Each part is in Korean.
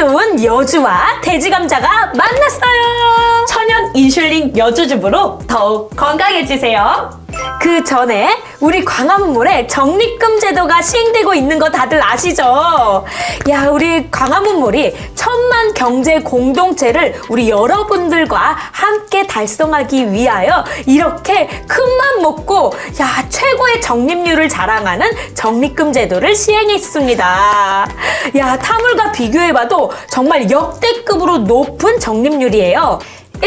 좋은 여주와 돼지 감자가 만났어요. 천연 인슐린 여주즙으로 더욱 건강해지세요. 그 전에 우리 광화문몰에 적립금 제도가 시행되고 있는 거 다들 아시죠? 야, 우리 광화문몰이 천만 경제 공동체를 우리 여러분들과 함께 달성하기 위하여 이렇게 큰 맘 먹고 야, 최고의 적립률을 자랑하는 적립금 제도를 시행했습니다. 야, 타물과 비교해봐도 정말 역대급으로 높은 적립률이에요.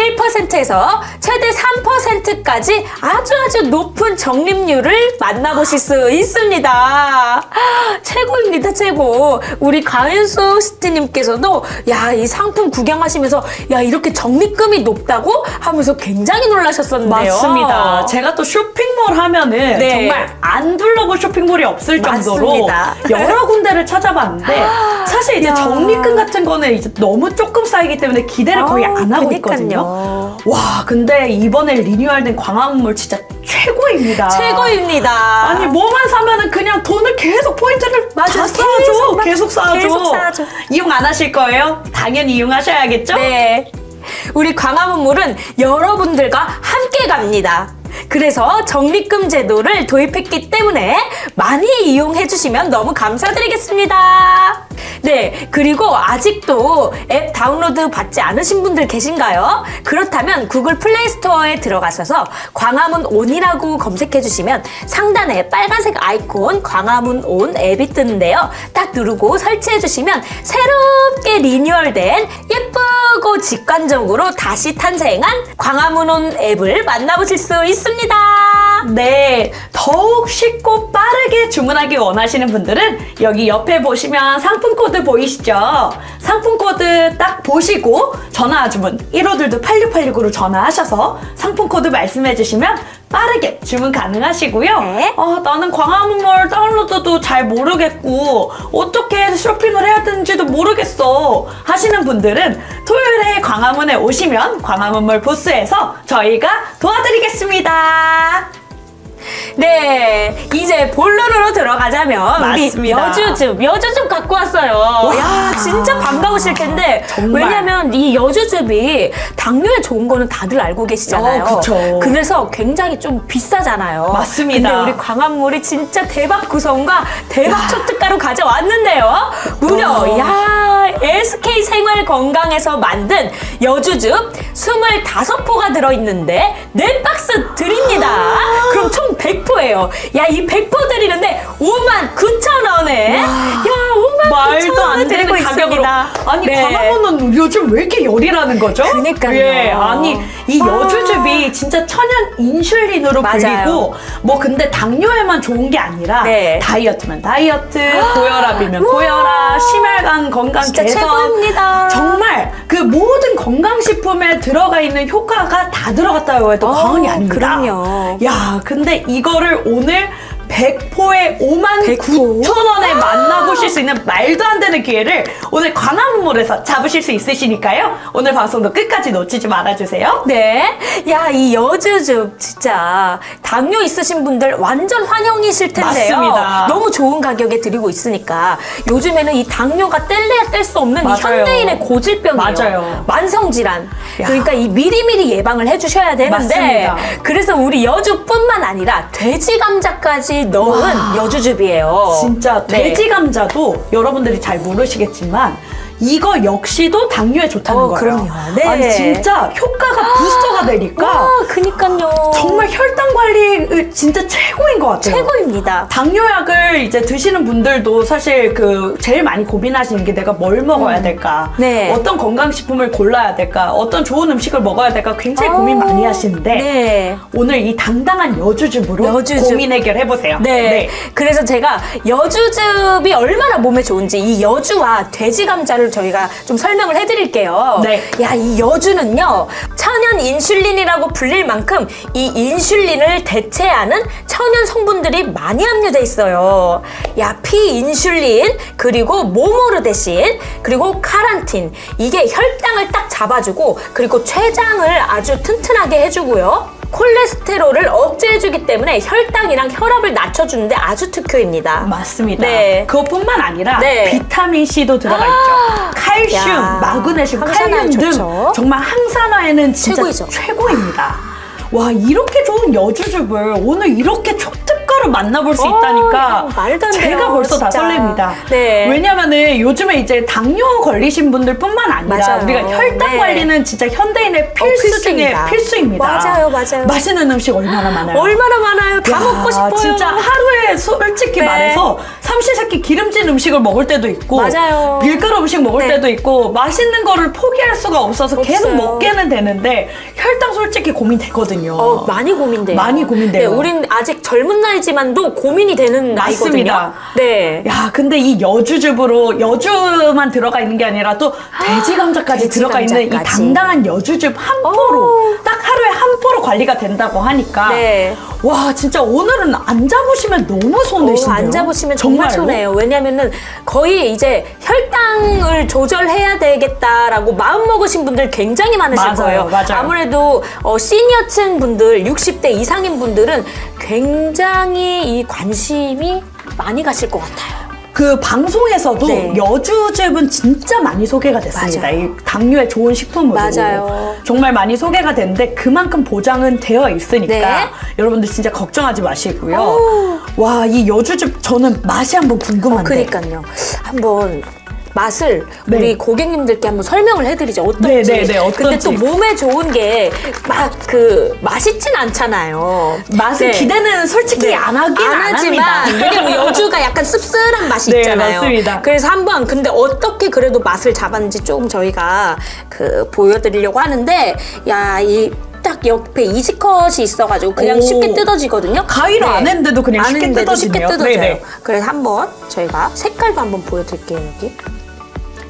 1%에서 최대 3%까지 아주 아주 높은 적립률을 만나보실 수 있습니다. 최고입니다, 최고. 우리 가윤수 스티님께서도 야, 이 상품 구경하시면서 야, 이렇게 적립금이 높다고 하면서 굉장히 놀라셨었는데요. 맞습니다. 제가 또 쇼핑몰 하면은 네. 정말 안 둘러본 쇼핑몰이 없을 정도로 맞습니다. 여러 군데를 찾아봤는데 사실 이제 야. 적립금 같은 거는 이제 너무 조금 쌓이기 때문에 기대를 거의 아, 안 하고 그니까요. 있거든요. 와, 근데 이번에 리뉴얼된 광화문몰 진짜 최고입니다. 최고입니다. 아니 뭐만 사면은 그냥 돈을 계속 포인트를 맞아, 다 계속 쌓아줘 막- 계속 쌓아줘 계속 쌓아줘. 이용 안 하실 거예요? 당연히 이용하셔야겠죠? 네. 우리 광화문몰은 여러분들과 함께 갑니다. 그래서 적립금 제도를 도입했기 때문에 많이 이용해 주시면 너무 감사드리겠습니다. 네, 그리고 아직도 앱 다운로드 받지 않으신 분들 계신가요? 그렇다면 구글 플레이 스토어에 들어가셔서 광화문 온이라고 검색해 주시면 상단에 빨간색 아이콘 광화문 온 앱이 뜨는데요. 딱 누르고 설치해 주시면 새롭게 리뉴얼된 예쁘고 직관적으로 다시 탄생한 광화문 온 앱을 만나보실 수 있습니다. 네, 더욱 쉽고 빠르게 주문하기 원하시는 분들은 여기 옆에 보시면 상품 코드 보이시죠? 상품 코드 딱 보시고 전화 주문 1522 8686으로 전화하셔서 상품 코드 말씀해 주시면 빠르게 주문 가능하시고요. 네. 어, 나는 광화문몰 다운로드도 잘 모르겠고 어떻게 쇼핑을 해야 되는지도 모르겠어 하시는 분들은 토요일에 광화문에 오시면 광화문몰 부스에서 저희가 도와드리겠습니다. 네, 이제 본론으로 들어가자면 맞습니다. 우리 여주즙, 여주즙 갖고 왔어요. 야, 진짜 반가우실 텐데 정말. 왜냐면 이 여주즙이 당뇨에 좋은 거는 다들 알고 계시잖아요. 어, 그쵸. 그래서 굉장히 좀 비싸잖아요. 맞습니다. 근데 우리 광화물이 진짜 대박 구성과 대박 초특가로 가져왔는데요. 무려 어. 야 SK 생활 건강에서 만든 여주즙 25포가 들어있는데 네 박스 드립니다. 그럼 총 100포예요. 야, 이 100포 드리는데 5만 9천 원에. 야, 5만 9천 말도 안 원에 되는 드리고 가격으로. 있습니다. 아니 네. 광화문은 요즘 왜 이렇게 열이라는 거죠? 그니까요. 예, 아니 이 아. 여주즙이 진짜 천연 인슐린으로 맞아요. 불리고 뭐 근데 당뇨에만 좋은 게 아니라 네. 다이어트면 다이어트, 고혈압이면 고혈압, 심혈관 건강 진짜 개선 최고입니다. 정말 그 모든 건강식품에 들어가 있는 효과가 다 들어갔다고 해도 어, 과언이 아닙니다. 그럼요. 야, 근데 이거를 오늘 100포에 5만 100 포? 9천 원에 만나보실 수 있는 말도 안 되는 기회를 오늘 광화문몰에서 잡으실 수 있으시니까요. 오늘 방송도 끝까지 놓치지 말아주세요. 네. 야, 이 여주즙 진짜 당뇨 있으신 분들 완전 환영이실 텐데요. 맞습니다. 너무 좋은 가격에 드리고 있으니까 요즘에는 이 당뇨가 뗄래야 뗄 수 없는 이 맞아요. 현대인의 고질병이에요. 맞아요. 만성 질환. 야. 그러니까 이 미리미리 예방을 해 주셔야 되는데 맞습니다. 그래서 우리 여주뿐만 아니라 돼지 감자까지 넣은 여주즙이에요. 진짜 네. 돼지 감자도 여러분들이 잘 모르시겠지만 이거 역시도 당뇨에 좋다는 어, 거예요. 그럼요. 네. 아니 진짜 효과가 부스터가 되니까 아, 그니까요. 정말 혈당 관리 진짜 최고인 것 같아요. 최고입니다. 당뇨약을 이제 드시는 분들도 사실 그 제일 많이 고민하시는 게 내가 뭘 먹어야 될까? 네. 어떤 건강식품을 골라야 될까? 어떤 좋은 음식을 먹어야 될까? 굉장히 고민 어, 많이 하시는데 네. 오늘 이 당당한 여주즙으로 여주즙. 고민 해결해 보세요. 네. 그래서 제가 여주즙이 얼마나 몸에 좋은지 이 여주와 돼지 감자를 저희가 좀 설명을 해드릴게요. 네. 야, 이 여주는요, 천연 인슐린이라고 불릴 만큼 이 인슐린을 대체하는 천연 성분들이 많이 함유돼 있어요. 야, 피인슐린, 그리고 모모르데신, 그리고 카란틴. 이게 혈당을 딱 잡아주고, 그리고 췌장을 아주 튼튼하게 해주고요. 콜레스테롤을 억제해주기 때문에 혈당이랑 혈압을 낮춰주는데 아주 특효입니다. 맞습니다. 네. 그것뿐만 아니라 네. 비타민 C도 들어가 있죠. 칼슘, 야, 마그네슘, 칼륨 등 좋죠. 정말 항산화에는 진짜 최고이죠. 최고입니다. 와 이렇게 좋은 여주즙을 오늘 이렇게 초특 가로 만나볼 수 어, 있다니까 말도 안 돼요, 제가 벌써 다 진짜. 설렙니다. 네. 왜냐면은 요즘에 이제 당뇨 걸리신 분들뿐만 아니라 맞아요. 우리가 혈당 네. 관리는 진짜 현대인의 필수 중에 필수입니다. 필수입니다. 맞아요, 맞아요. 맛있는 음식 얼마나 많아요. 얼마나 많아요. 다 야, 먹고 싶어요. 진짜 하루에 솔직히 네. 말해서 삼시세끼 기름진 음식을 먹을 때도 있고 맞아요. 밀가루 음식 먹을 네. 때도 있고 맛있는 거를 포기할 수가 없어서 계속 없어요. 먹게는 되는데 혈당 솔직히 고민되거든요. 어, 많이 고민돼요. 많이 고민돼요. 네, 우린 아직 젊은 나이 지만도 고민이 되는 맞습니다. 나이거든요. 네. 야, 근데 이 여주즙으로 여주만 들어가 있는 게 아니라 또 돼지 감자까지 돼지 들어가 있는 이 감자까지. 당당한 여주즙 한 포로 딱 하루에 한 포로 관리가 된다고 하니까 네. 와 진짜 오늘은 안 잡으시면 너무 어, 손해신데요. 안 잡으시면 정말 정말로? 손해예요. 왜냐면은 거의 이제 혈당을 조절해야 되겠다라고 마음 먹으신 분들 굉장히 많으실 맞아요, 거예요. 맞아요. 아무래도 어, 시니어층 분들, 60대 이상인 분들은 굉장히 이 관심이 많이 가실 것 같아요. 그 방송에서도 네. 여주즙은 진짜 많이 소개가 됐습니다. 맞아요. 이 당뇨에 좋은 식품으로 맞아요. 정말 많이 소개가 됐는데 그만큼 보장은 되어 있으니까 네. 여러분들 진짜 걱정하지 마시고요. 오. 와이 여주즙 저는 맛이 한번 궁금한데. 그러니까요. 한번 맛을 네. 우리 고객님들께 한번 설명을 해드리죠. 어떤지. 네, 네, 네, 어떤지. 근데 또 몸에 좋은 게 막 그 맛있진 않잖아요. 맛을 네. 기대는 솔직히 네, 안 하긴 안, 안 하지만 합니다. 왜냐면 여주가 약간 씁쓸한 맛이 네, 있잖아요. 맞습니다. 그래서 한번 근데 어떻게 그래도 맛을 잡았는지 조금 저희가 그 보여드리려고 하는데 야이 딱 옆에 이지컷이 있어가지고 그냥 오. 쉽게 뜯어지거든요. 가위로 안 했는데도 그냥 안 쉽게 했는데도 쉽게 뜯어지네요. 뜯어져요. 네네. 그래서 한번 저희가 색깔도 한번 보여드릴게요 여기.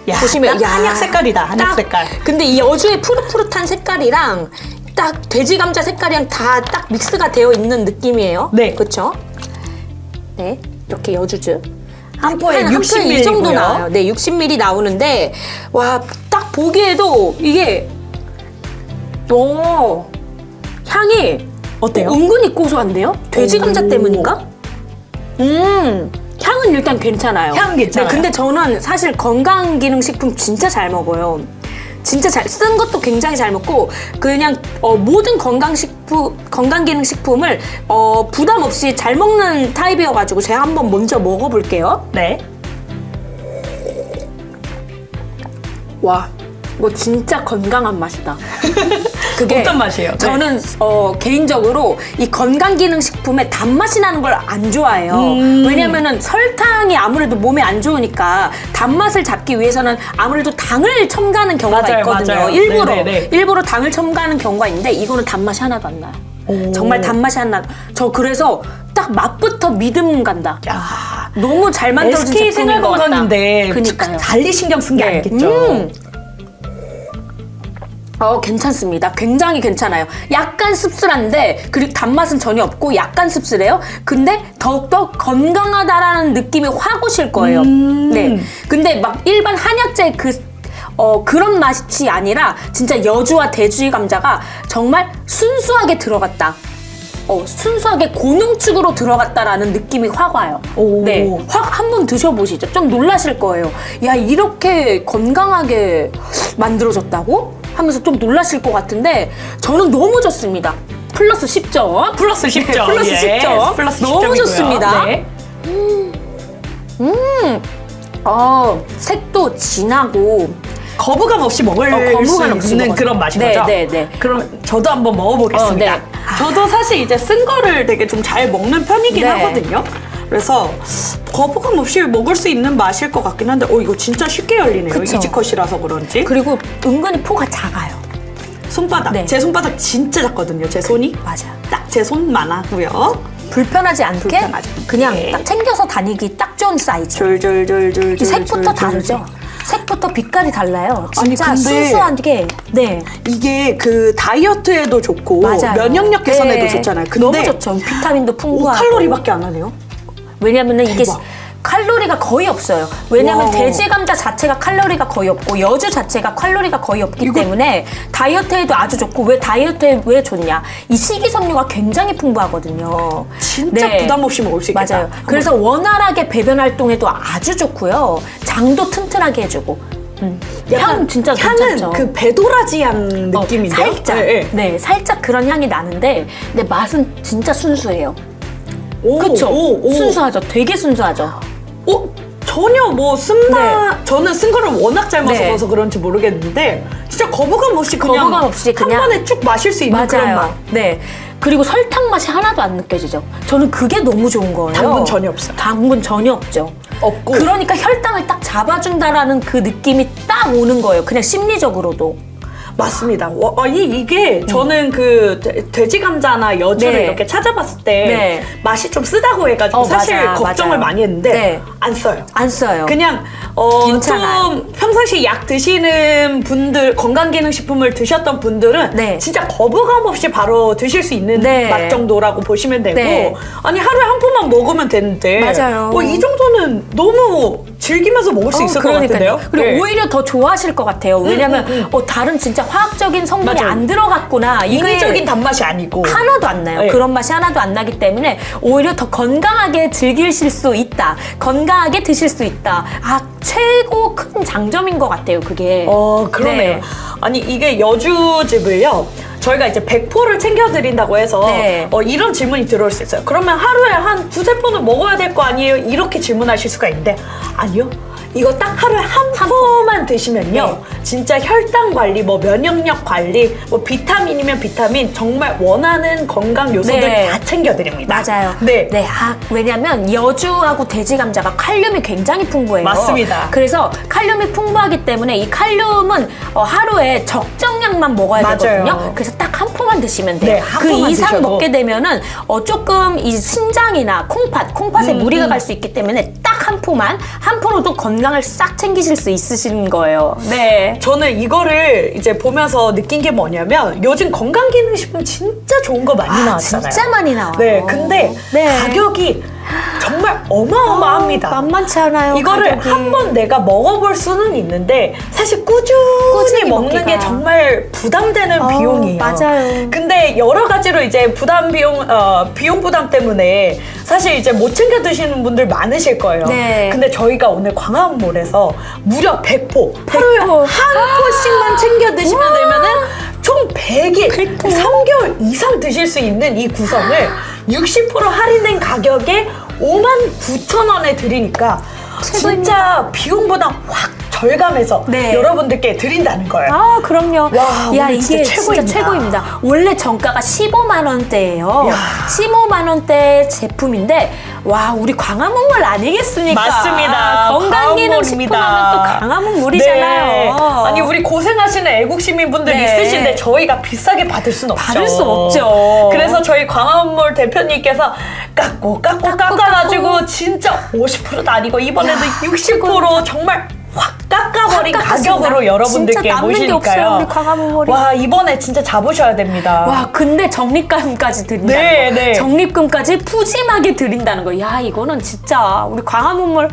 야, 보시면 딱 한약 색깔이다. 한약 딱- 색깔. 근데 이 여주의 푸릇푸릇한 색깔이랑 딱 돼지 감자 색깔이랑 다 딱 믹스가 되어 있는 느낌이에요. 네. 그렇죠? 네, 이렇게 여주즙. 한 포에 한 포에 60ml 이 정도. 나와요. 네, 60ml 나오는데 와 딱 보기에도 이게 오 향이 어때요? 은근히 고소한데요? 돼지 감자 오. 때문인가? 음 향은 일단 괜찮아요. 향은 괜찮아요. 네, 근데 저는 사실 건강 기능 식품 진짜 잘 먹어요. 진짜 잘 쓴 것도 굉장히 잘 먹고 그냥 어, 모든 건강 식품 건강 기능 식품을 어, 부담 없이 잘 먹는 타입이어가지고 제가 한번 먼저 먹어볼게요. 네. 와 이거 진짜 건강한 맛이다. 그게 어떤 맛이에요? 네. 저는 어, 개인적으로 이 건강기능식품에 단맛이 나는 걸 안 좋아해요. 음. 왜냐면은 설탕이 아무래도 몸에 안 좋으니까 단맛을 잡기 위해서는 아무래도 당을 첨가하는 경우가 맞아요, 있거든요. 맞아요. 일부러 네네네. 일부러 당을 첨가하는 경우가 있는데 이거는 단맛이 하나도 안 나요. 오. 정말 단맛이 안 나. 저 그래서 딱 맛부터 믿음 간다. 야. 너무 잘 만들어진 SK 제품인 것 같다. 생활건강인데 그니까요. 달리 신경 쓴 게 네. 아니겠죠. 음. 어, 괜찮습니다. 굉장히 괜찮아요. 약간 씁쓸한데, 그리고 단맛은 전혀 없고, 약간 씁쓸해요. 근데 더욱더 건강하다라는 느낌이 확 오실 거예요. 음. 네. 근데 막 일반 한약재 그, 어, 그런 맛이 아니라, 진짜 여주와 대주의 감자가 정말 순수하게 들어갔다. 어, 순수하게 곤용축으로 들어갔다라는 느낌이 확 와요. 오. 네. 확 한번 드셔보시죠. 좀 놀라실 거예요. 야, 이렇게 건강하게 만들어졌다고? 하면서 좀 놀라실 것 같은데, 저는 너무 좋습니다. 플러스 10점. 플러스 10점. 플러스 예, 10점. 플러스 너무 10점이고요. 좋습니다. 네. 어, 색도 진하고, 거부감 없이 먹을 어, 거부감 수 없이 있는 먹어요. 그런 맛인 네, 거죠? 네, 네. 그럼 저도 한번 먹어보겠습니다. 어, 네. 저도 사실 이제 쓴 거를 되게 좀 잘 먹는 편이긴 네. 하거든요. 그래서 거부감 없이 먹을 수 있는 맛일 것 같긴 한데, 어 이거 진짜 쉽게 열리네요. 그쵸. 이지컷이라서 그런지. 그리고 은근히 포가 작아요. 손바닥. 네. 제 손바닥 진짜 작거든요. 제 손이. 맞아요. 딱 제 손만 하고요. 불편하지 않게 불편하지 그냥 않게. 딱 챙겨서 다니기 딱 좋은 사이즈. 이 색부터 다르죠? 색부터 빛깔이 달라요. 아니, 진짜 근데- 순수한 게 네. 이게 그 다이어트에도 좋고 맞아요. 면역력 개선에도 네. 좋잖아요. 근데 너무 좋죠. 비타민도 풍부하고. 5칼로리밖에 안 하네요. 왜냐면은 이게 대박. 칼로리가 거의 없어요. 왜냐면 와. 돼지 감자 자체가 칼로리가 거의 없고 여주 자체가 칼로리가 거의 없기 이거- 때문에 다이어트에도 아주 좋고 왜 다이어트에 왜 좋냐? 이 식이섬유가 굉장히 풍부하거든요. 진짜 부담 없이 먹을 수 있겠다. 네. 맞아요. 그래서 원활하게 배변 활동에도 아주 좋고요. 장도 튼튼하게 해주고. 음. 향 진짜 향은 괜찮죠. 그 배도라지한 어, 느낌인데요. 살짝 네, 네. 네, 살짝 그런 향이 나는데 근데 맛은 진짜 순수해요. 오, 그쵸? 오, 오. 순수하죠. 되게 순수하죠. 어? 전혀 뭐 쓴맛 저는 쓴 거를 워낙 잘 네. 마셔서 그런지 모르겠는데 진짜 거부감 없이 그냥 거부감 없이 그냥- 한 번에 쭉 마실 수 있는 그런 맛. 맞아요. 네. 그리고 설탕 맛이 하나도 안 느껴지죠. 저는 그게 너무 좋은 거예요. 당분 전혀 없어요. 당분 전혀 없죠. 없고 그러니까 혈당을 딱 잡아준다라는 그 느낌이 딱 오는 거예요. 그냥 심리적으로도. 맞습니다. 와, 아니 이게 저는 그 돼- 돼지 감자나 여주를 네. 이렇게 찾아봤을 때 네. 맛이 좀 쓰다고 해가지고 어, 사실 맞아요, 걱정을 맞아요. 많이 했는데 네. 안 써요. 안 써요. 그냥 어, 괜찮아요. 좀 평상시 약 드시는 분들 건강기능식품을 드셨던 분들은 네. 진짜 거부감 없이 바로 드실 수 있는 네. 맛 정도라고 보시면 되고 네. 아니 하루에 한 포만 먹으면 되는데 맞아요. 어, 이 정도는 너무 즐기면서 먹을 수 어, 있을 그러니까요. 것 같은데요. 그리고 네. 오히려 더 좋아하실 것 같아요. 왜냐면 음, 음. 어, 다른 진짜 화학적인 성분이 맞아요. 안 들어갔구나. 이게 인위적인 단맛이 아니고 하나도 안 나요. 네. 그런 맛이 하나도 안 나기 때문에 오히려 더 건강하게 즐기실 수 있다. 건강하게 드실 수 있다. 아, 최고 큰 장점인 것 같아요, 그게. 어, 그러네요. 네. 아니, 이게 여주즙을요. 저희가 이제 100포를 챙겨드린다고 해서 네. 어, 이런 질문이 들어올 수 있어요. 그러면 하루에 한 두세 포는 먹어야 될 거 아니에요? 이렇게 질문하실 수가 있는데 아니요. 이거 딱 하루에 한, 포만 드시면요. 네. 진짜 혈당 관리, 뭐 면역력 관리, 뭐 비타민이면 비타민 정말 원하는 건강 요소들 네. 다 챙겨드립니다. 맞아요. 네. 네. 아, 왜냐면 여주하고 돼지 감자가 칼륨이 굉장히 풍부해요. 맞습니다. 그래서 칼륨이 풍부하기 때문에 이 칼륨은 어, 하루에 적정 량만 먹어야 맞아요. 되거든요. 그래서 딱 한 포만 드시면 돼요. 네, 한그 포만 이상 드셔도. 먹게 되면은 어, 조금 이 신장이나 콩팥, 콩팥에 음, 무리가 음. 갈수 있기 때문에 딱 한 포만 한 포로도 건강을 싹 챙기실 수 있으신 거예요. 네. 저는 이거를 이제 보면서 느낀 게 뭐냐면 요즘 건강기능식품 진짜 좋은 거 많이 아, 나왔잖아요. 진짜 많이 나와요. 네, 근데 네. 가격이 정말 어마어마합니다. 만만치 않아요. 이거를 가격이. 한번 내가 먹어볼 수는 있는데 사실 꾸준히, 꾸준히 먹는 게 먹기가. 정말 부담되는 어, 비용이에요. 맞아요. 근데 여러 가지로 이제 부담 비용 어, 비용 부담 때문에 사실 이제 못 챙겨 드시는 분들 많으실 거예요. 네. 근데 저희가 오늘 광화문몰에서 무려 100포, 하루에 100포. 한 포씩만 챙겨 드시면 되면은 총 100일, 100포? 3개월 이상 드실 수 있는 이 구성을 60% 할인된 가격에 5만 9천 원에 드리니까 진짜 비용보다 확 절감해서 네. 여러분들께 드린다는 거예요. 아, 그럼요. 와, 야, 오늘 이게 진짜 진짜 최고입니다. 최고입니다. 원래 정가가 15만 원대예요. 야. 15만 원대 제품인데 와, 우리 광화문 물 아니겠습니까? 맞습니다. 건강기능식품 하면 또 광화문 물이잖아요. 네. 아니 우리 고생하시는 애국 시민분들 네. 있으신데 저희가 비싸게 받을 순 없죠. 받을 수 없죠. 그래서 저희 광화문몰 대표님께서 깎고 깎고 깎고, 깎아가지고 진짜 50%도 아니고 이번에도 60% 정말 확 깎아버린 깎았습니다. 가격으로 여러분들께 진짜 남는 게 모시니까요. 없어요, 우리 광화문몰이. 와 이번에 진짜 잡으셔야 됩니다. 와, 근데 적립금까지 드린다는 네, 거. 네. 적립금까지 푸짐하게 드린다는 거. 야, 이거는 진짜 우리 광화문물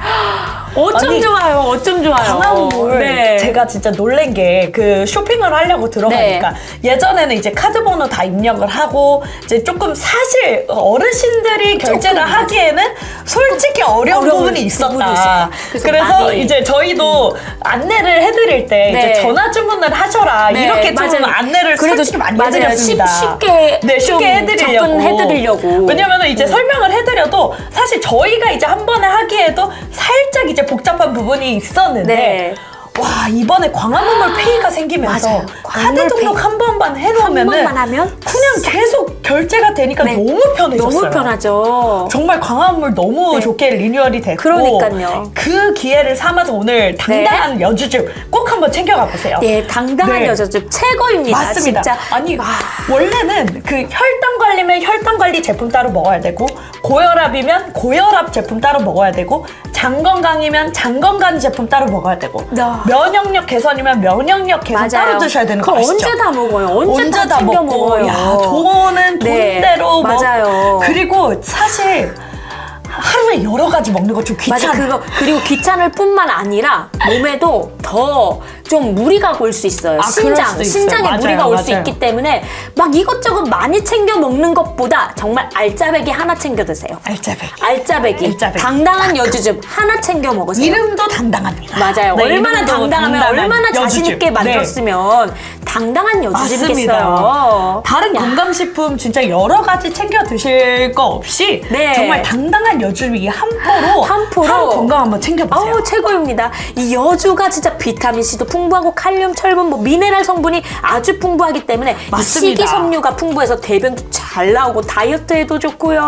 어쩜 아니, 좋아요. 어쩜 좋아요. 광화문몰 네. 제가 진짜 놀란 게 그 쇼핑을 하려고 들어가니까 네. 예전에는 이제 카드 번호 다 입력을 하고 이제 조금 사실 어르신들이 결제를 하기에는 솔직히 어려운, 어려운 부분이. 부분이 있었다. 그래서 그래서, 많이- 이제 저희도 안내를 해드릴 때 네. 이제 전화 주문을 하셔라 네, 이렇게 좀 맞아요. 안내를 그래도 솔직히 많이 맞아요. 해드렸습니다. 쉽- 쉽게 네, 쉽게 좀 해드리려고. 접근해드리려고. 왜냐면 이제 설명을 해드려도 사실 저희가 이제 한 번에 하기에도 살짝 이제 복잡한 부분이 있었는데 네. 와 이번에 광화문몰 페이가 생기면서 맞아요. 카드 광화문몰 등록 페이. 한 번만 해놓으면은 번만 하면? 그냥 계속 결제가 되니까 네. 너무 편해졌어요. 너무 편하죠. 정말 광화문물 너무 네. 좋게 리뉴얼이 됐고 그러니까요. 그 기회를 삼아서 오늘 당당한 여주즙 꼭 한번 챙겨가 보세요. 예, 당당한 네. 여자집 최고입니다. 맞습니다. 진짜. 아니 원래는 그 혈당 관리면 혈당 관리 제품 따로 먹어야 되고 고혈압이면 고혈압 제품 따로 먹어야 되고 장 건강이면 장 건강 제품 따로 먹어야 되고 네. 면역력 개선이면 면역력 개선 따로 드셔야 되는 거 아시죠? 언제 다 먹어요? 언제, 다, 챙겨 먹고 먹어요? 야, 돈은 네, 돈대로 뭐 맞아요. 그리고 사실 하루에 여러 가지 먹는 거좀 맞아 귀찮아. 그거 그리고 귀찮을 뿐만 아니라 몸에도 더 좀 무리가 올 수 있어요. 아, 그럴 신장 수도 있어요. 신장에 맞아요, 무리가 올 수 맞아요. 있기 때문에 막 이것저것 많이 챙겨 먹는 것보다 정말 알짜배기 하나 챙겨 드세요. 알짜배기. 알짜배기, 알짜배기. 당당한 여주즙 하나 챙겨 먹으세요. 이름도 당당합니다. 맞아요. 네, 얼마나 이름도 당당하면 당당한 얼마나 자신. 있게 네. 만들었으면 당당한 여주즙이겠어요. 다른 건강식품 진짜 여러 가지 챙겨 드실 거 없이 네. 정말 당당한 여주 를 이한 포로 한 포로. 하루 건강 한번 챙겨보세요. 어우 최고입니다. 이 여주가 진짜 비타민 C도 풍부하고 칼륨, 철분, 뭐 미네랄 성분이 아주 풍부하기 때문에 이 맞습니다. 식이섬유가 풍부해서 대변도 잘 나오고 다이어트에도 좋고요.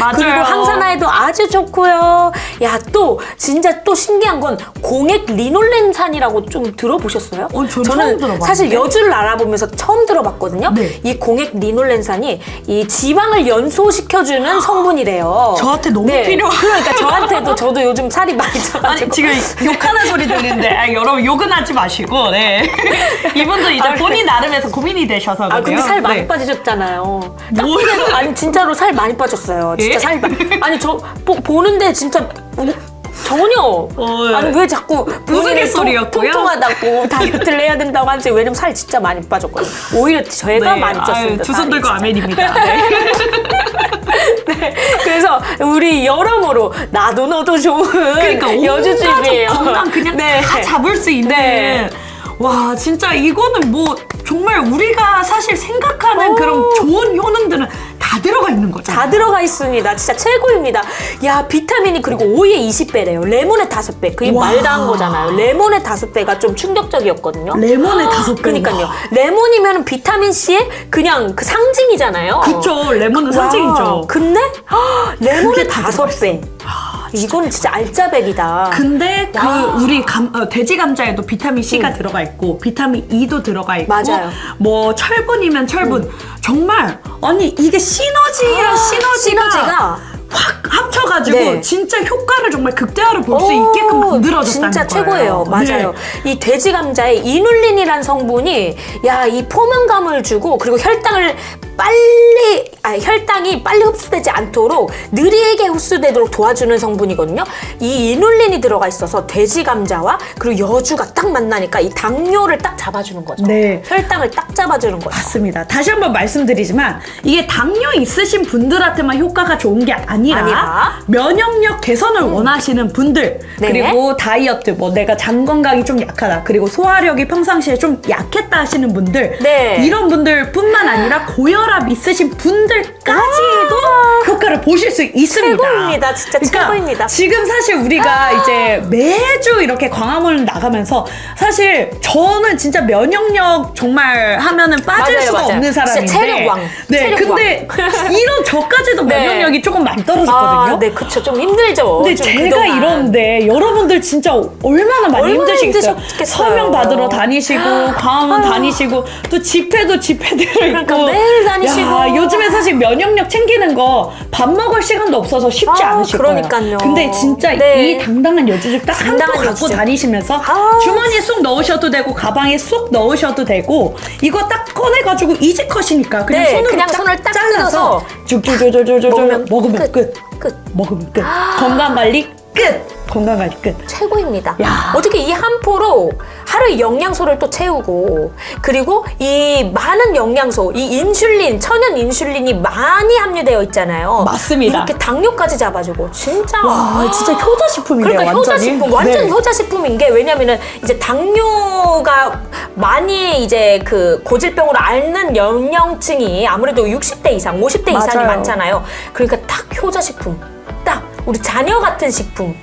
맞아요. 그리고 항산화에도 아주 좋고요. 야 또 진짜 또 신기한 건 공액 리놀렌산이라고 좀 들어보셨어요? 어, 전 처음 들어봤는데. 사실 여주를 알아보면서 처음 들어봤거든요. 네. 이 공액 리놀렌산이 이 지방을 연소시켜주는 성분이래요. 저한테 너무 필요한- 그러니까 저한테도 저도 요즘 살이 많이 쪄가지고 아니 지금 욕하는 소리 들리는데 아, 여러분 욕은 하지 마시고 네. 이분도 이제 본인 나름에서 고민이 되셔서 아 근데 그래요. 살 많이 네. 빠지셨잖아요. 딱 뭘? 보면 아니 진짜로 살 많이 빠졌어요. 진짜 예? 살 많이. 아니 저 보, 보는데 진짜 어, 전혀. 예. 아니 왜 자꾸 본인이 통- 우스갯소리였고요? 통통하다고 다이어트를 해야 된다고 하는지 왜냐면 살 진짜 많이 빠졌거든요. 오히려 제가 네, 많이 쪘습니다. 두손 살이 들고 진짜. 아멘입니다. 네. 네, 그래서 우리 여러모로 나도 너도 좋은 그러니까 온 여주집이에요. 건강 그냥 네. 다 잡을 수 있는 네. 와 진짜 이거는 뭐 정말 우리가 사실 생각하는 오. 그런 좋은 효능들은 다 들어가 있는 거잖아요. 다 들어가 있습니다. 진짜 최고입니다. 야, 비타민이 그리고 오이에 20배래요. 레몬에 5배. 그게 와. 말도 안 거잖아요. 레몬에 5배가 좀 충격적이었거든요. 레몬에 다섯 배. 그러니까요. 레몬이면 비타민 C의 그냥 그 상징이잖아요. 그쵸 레몬은 와, 상징이죠. 근데 헉, 레몬에 그게 다 다섯 배. 이건 진짜 알짜배기다. 근데 그 와. 우리 감, 어, 돼지 감자에도 비타민 C가 들어가 있고 비타민 E도 들어가 있고 맞아요. 뭐 철분이면 철분 정말 아니 이게 시너지랑 아, 시너지가, 시너지가 확 합쳐가지고 네. 진짜 효과를 정말 극대화로 볼수 오, 있게끔 만들어졌다는 진짜 거예요. 최고예요. 맞아요. 네. 이 돼지 감자에 이눌린이란 성분이 야 이 포만감을 주고 그리고 혈당을 빨리 아 혈당이 빨리 흡수되지 않도록 느리게 흡수되도록 도와주는 성분이거든요. 이 이눌린이 들어가 있어서 돼지 감자와 그리고 여주가 딱 만나니까 이 당뇨를 딱 잡아주는 거죠. 네. 혈당을 딱 잡아주는 거죠. 맞습니다. 다시 한번 말씀드리지만 이게 당뇨 있으신 분들한테만 효과가 좋은 게 아니라, 아니라. 면역력 개선을 원하시는 분들 네. 그리고 다이어트 뭐 내가 장 건강이 좀 약하다 그리고 소화력이 평상시에 좀 약했다 하시는 분들 네. 이런 분들뿐만 아니라 고혈 압 있으신 분들까지도 효과를 보실 수 있습니다. 최고입니다. 진짜 그러니까 최고입니다. 지금 사실 우리가 이제 매주 이렇게 광화문 나가면서 사실 저는 진짜 면역력 정말 하면은 빠질 맞아요, 수가 맞아요. 없는 진짜 사람인데 체력왕, 네, 체력왕. 근데 이런 저까지도 네. 면역력이 조금 많이 떨어졌거든요. 아, 네, 그쵸. 좀 힘들죠. 근데 좀 제가 그동안. 이런데 여러분들 진짜 얼마나 많이 얼마나 힘드시겠어요. 힘드셨겠어요. 서명 받으러 다니시고 광화문. 다니시고 또 집회도 집회대로 있고 그러니까 매일 다니시고. 야, 요즘에 사실 면역력 챙기는 거 밥 먹을 시간도 없어서 쉽지 아, 않으실 그러니까요. 거예요. 근데 진짜 네. 이 당당한 여주즙 딱한포 당당한 갖고 여주즙. 다니시면서 아. 주머니에 쏙 넣으셔도 되고 가방에 쏙 넣으셔도 되고 이거 딱 꺼내가지고 이지컷이니까 그냥 네, 손으로 그냥 딱 손을 딱 잘라서 뜯어서 쭉쭉쭉쭉쭉 먹으면 먹으면 끝. 끝. 끝. 먹으면 끝. 건강 관리 끝. 건강 관리 끝. 최고입니다. 야. 어떻게 이 한 포로 하루에 영양소를 또 채우고 그리고 이 많은 영양소, 이 인슐린, 천연 인슐린이 많이 함유되어 있잖아요. 맞습니다. 이렇게 당뇨까지 잡아주고 진짜 와, 진짜 효자식품이네요, 그러니까 완전히. 효자식품 완전 네. 효자식품인 게 왜냐면은 이제 당뇨가 많이 이제 그 고질병으로 앓는 연령층이 아무래도 60대 이상, 50대 이상이 맞아요. 많잖아요. 그러니까 딱 효자식품, 딱 우리 자녀 같은 식품.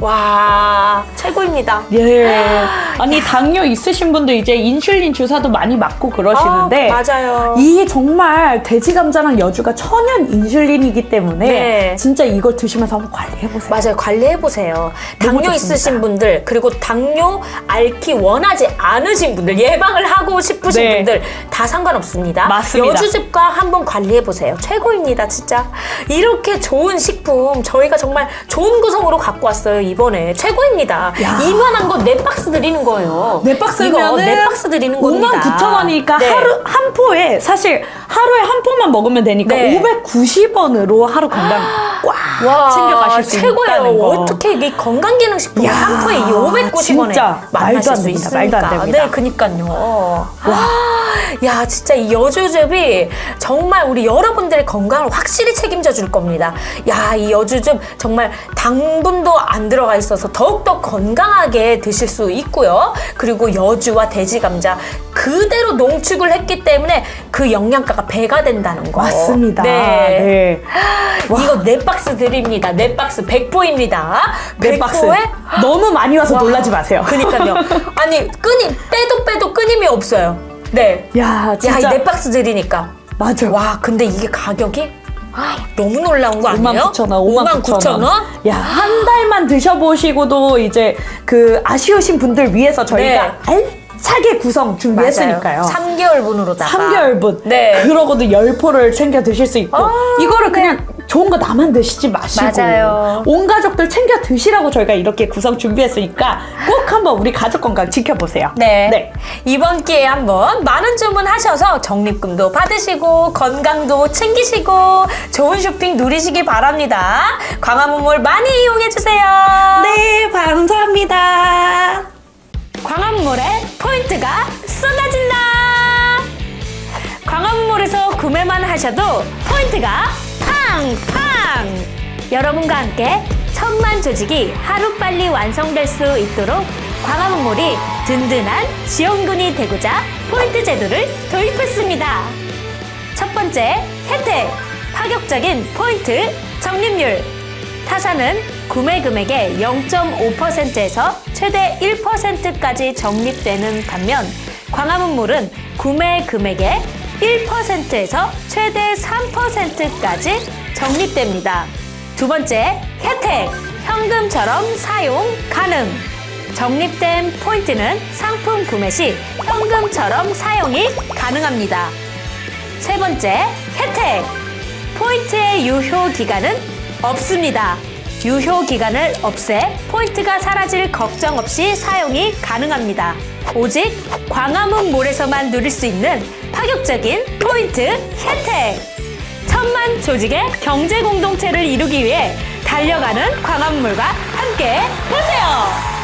와 최고입니다. 예. 아니 당뇨 있으신 분들 이제 인슐린 주사도 많이 맞고 그러시는데 아, 맞아요. 이 정말 돼지 감자랑 여주가 천연 인슐린이기 때문에 네. 진짜 이거 드시면서 한번 관리해 보세요. 맞아요. 관리해 보세요. 너무 당뇨 좋습니다. 있으신 분들 그리고 당뇨 앓기 원하지 않으신 분들 예방을 하고 싶으신 네. 분들 다 상관없습니다. 맞습니다. 여주즙과 한번 관리해 보세요. 최고입니다, 진짜. 이렇게 좋은 식품 저희가 정말 좋은 구성으로 갖고 왔어요 이번에 최고입니다. 야. 이만한 거 네 박스 드리는 거예요. 네 박스면은 네 박스 드리는 겁니다. 5만 9천 원이니까 네. 하루 한 포에 사실 하루에 한 포만 먹으면 되니까 네. 590원으로 하루 건강 꽉 챙겨가실 수 최고예요. 거. 어떻게 이게 건강기능식품 야, 상품에 이 590원에 진짜 말도 만나실 안 수 됩니다. 있으니까. 말도 안 됩니다. 네, 그니까요. 야, 진짜 이 여주즙이 정말 우리 여러분들의 건강을 확실히 책임져 줄 겁니다. 야, 이 여주즙 정말 당분도 안 들어가 있어서 더욱더 건강하게 드실 수 있고요. 그리고 여주와 돼지 감자 그대로 농축을 했기 때문에 그 영양가가 배가 된다는 거. 맞습니다. 네. 네. 이거 네 박스 드립니다. 네 박스 100포입니다. 네 박스. 너무 많이 와서 와. 놀라지 마세요. 그니까요. 아니, 끊임, 빼도 빼도 끊임이 없어요. 네. 야, 야, 진짜. 이네 박스 드리니까. 맞아. 와, 근데 이게 가격이 아, 너무 놀라운 거 아니에요? 59,000원, 59,000원? 야, 한 달만 드셔보시고도 이제 그 아쉬우신 분들 위해서 저희가 알차게 구성 준비했으니까요. 3개월분으로다가. 3개월분. 네. 그러고도 열포를 챙겨 드실 수 있고. 아, 이거를 그냥 좋은 거 나만 드시지 마시고. 맞아요. 온 가족들 챙겨 드시라고 저희가 이렇게 구성 준비했으니까 꼭 한번 우리 가족 건강 지켜보세요. 네. 네. 이번 기회에 한번 많은 주문하셔서 적립금도 받으시고 건강도 챙기시고 좋은 쇼핑 누리시기 바랍니다. 광화문몰 많이 이용해 주세요. 네, 감사합니다. 광화문몰에 포인트가 쏟아진다. 광화문몰에서 구매만 하셔도 포인트가 팡팡. 여러분과 함께 천만 조직이 하루빨리 완성될 수 있도록 광화문몰이 든든한 지원군이 되고자 포인트 제도를 도입했습니다. 첫 번째 혜택 파격적인 포인트 적립률 타사는 구매 금액의 0.5%에서 최대 1%까지 적립되는 반면 광화문몰은 구매 금액의 1%에서 최대 3%까지 적립됩니다. 두 번째 혜택 현금처럼 사용 가능 적립된 포인트는 상품 구매 시 현금처럼 사용이 가능합니다. 세 번째, 혜택! 포인트의 유효 기간은 없습니다. 유효 기간을 없애 포인트가 사라질 걱정 없이 사용이 가능합니다. 오직 광화문 몰에서만 누릴 수 있는 파격적인 포인트 혜택! 천만 조직의 경제 공동체를 이루기 위해 달려가는 광화문몰과 함께 보세요!